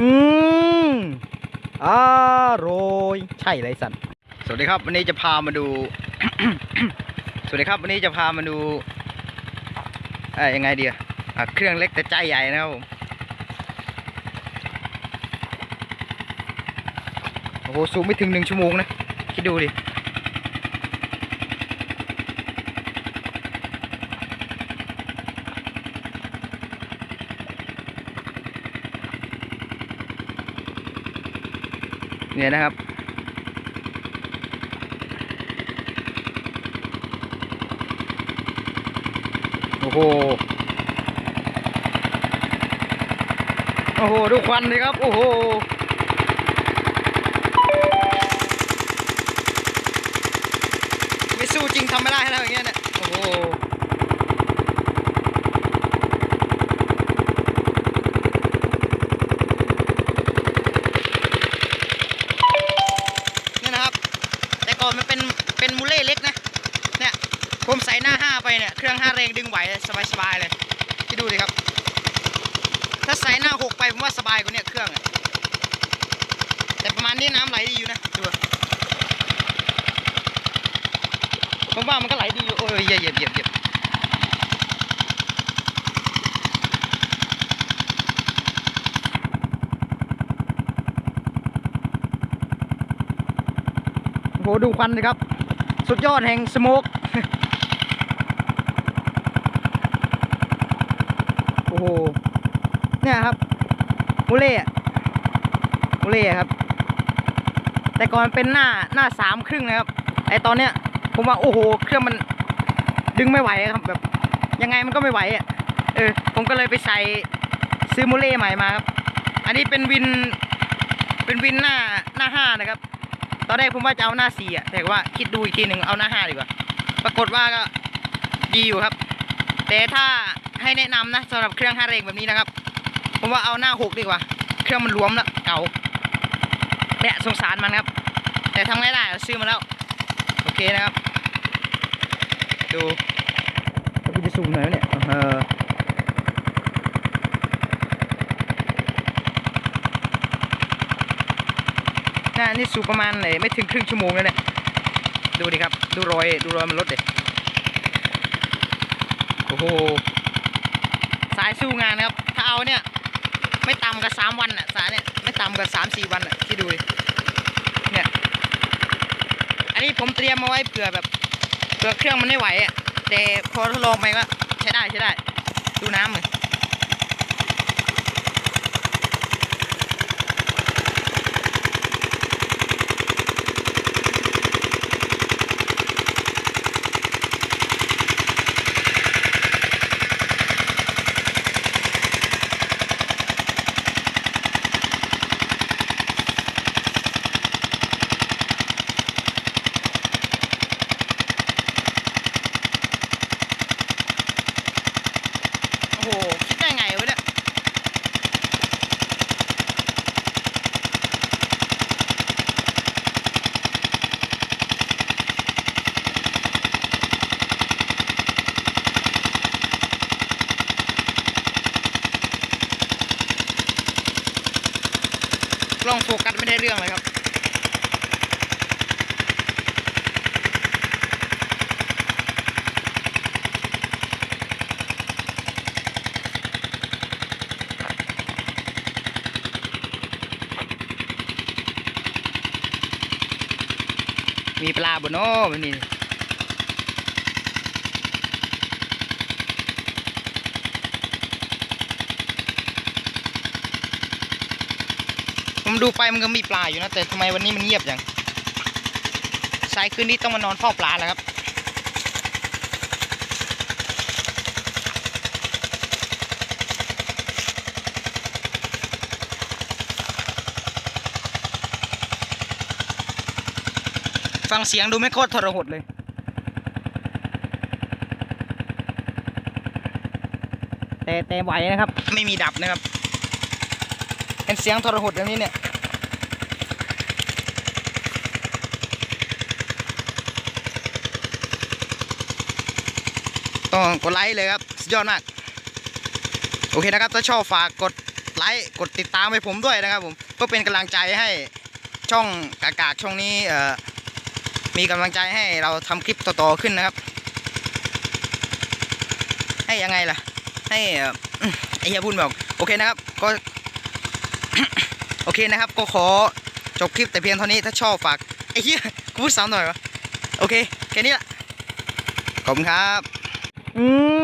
อืมอร่อยใช่เลยสัตว์สวัสดีครับ วันนี้จะพามาดู สวัสดีครับ วันนี้จะพามาดูเอ่อยังไงดีอะเครื่องเล็กแต่ใจใหญ่นะครับผมโอ้โหซูมไม่ถึงหนึ่งชั่วโมงนะ คิดดูดิ เนี่ยนะครับ โอ้โห โอ้โห ดูควันเลยครับ โอ้โหไม่สู้จริงทำไม่ได้แล้วอย่างเงี้ยเนี่ย โอ้โห เนี่ยนะครับ แต่ก่อนมันเป็นเป็นมูเล่เล็กนะ เนี่ยผมใส่ ไปเนี่ย เครื่องห้าแรงดึงไหวสบายๆเลยที่ดูดิครับ ถ้าใส่หน้าหกไปผมว่าสบายกว่าเนี่ยเครื่องแต่ประมาณนี้น้ำไหลดีอยู่นะดูผมว่ามันก็ไหลดีอยู่โอ้ยเหยียบเหยียบเหยียบเหยียบโอ้โหดูควันเลยครับ สุดยอดแห่งสโมก โอ้โห เนี่ยครับมูเล่มูเล่ครับ แต่ก่อนเป็นหน้าหน้าสามครึ่งนะครับไอตอนเนี้ย ผมว่าโอ้โห เครื่องมันดึงไม่ไหวครับแบบ ยังไงมันก็ไม่ไหวอะเออ ผมก็เลยไปใส่ซื้อมูเล่ใหม่มาครับ อันนี้เป็นวิน เป็นวินหน้าหน้าห้านะครับ ตอนแรกผมว่าจะเอาหน้าสี่อะ แต่ว่าคิดดูอีกทีหนึ่งเอาหน้าห้าดีกว่า ปรากฏว่าก็ดีอยู่ครับ แต่ถ้าให้แนะนำนะสำหรับเครื่องห้าเร่งแบบนี้นะครับ ผมว่าเอาหน้าหกดีกว่า เครื่องมันรวมแล้วเก่าเนี่ยสงสารมันครับ แต่ทำไม่ได้ซื้อมาแล้ว โอเคนะครับ ดูพี่จะซูมหน่อยไหมเนี่ยเออน่านี่สูบประมาณไหนไม่ถึงครึ่งชั่วโมงเลยเนี่ยดูดิครับ ดูรอยดูรอยมันลดเด็โอ้โหสายสู้งานนะครับ ถ้าเอาเนี่ย ไม่ต่ำกว่าสามวันอะสาเนี่ยไม่ต่ำกว่าสามสี่วันอะที่ดูเนี่ยอันนี้ผมเตรียมมาไว้เผื่อแบบเผื่อเครื่องมันไม่ไหวอะแต่พอทดลองไปก็ใช้ได้ใช้ได้ ดูน้ำเลยโอ้โห คิดได้ไงวะเนี่ย กล้ องโฟกัสไม่ได้เรื่องเลยครับมีปลาบนโน้มัน ผมดูไปมันก็มีปลาอยู่นะแต่ทำไมวันนี้มันเงียบจังสายคืนนี้ต้องมานอนเฝ้าปลาแล้วครับฟังเสียงดูไม่โคตรทรหดเลย แต่แต่ไหวนะครับ ไม่มีดับนะครับ เสียงทรหดแบบนี้เนี่ยต้องกดไลค์เลยครับสุดยอดมาก โอเคนะครับ ถ้าชอบฝากกดไลค์กดติดตามให้ผมด้วยนะครับผมเพื่อเป็นกำลังใจให้ช่องกากากช่องนี้เอ่อมีกำลังใจให้เราทำคลิปต่อๆขึ้นนะครับ ให้ยังไงล่ะ ให้เอ่อไอเฮียพูดบอก โอเคนะครับก็ โอเคนะครับ ก็ขอจบคลิปแต่เพียงเท่านี้ถ้าชอบฝากไอ้เหี้ยกูพูดซ้ำหน่อยวะโอเคแค่นี้ละขอบคุณครับ อืม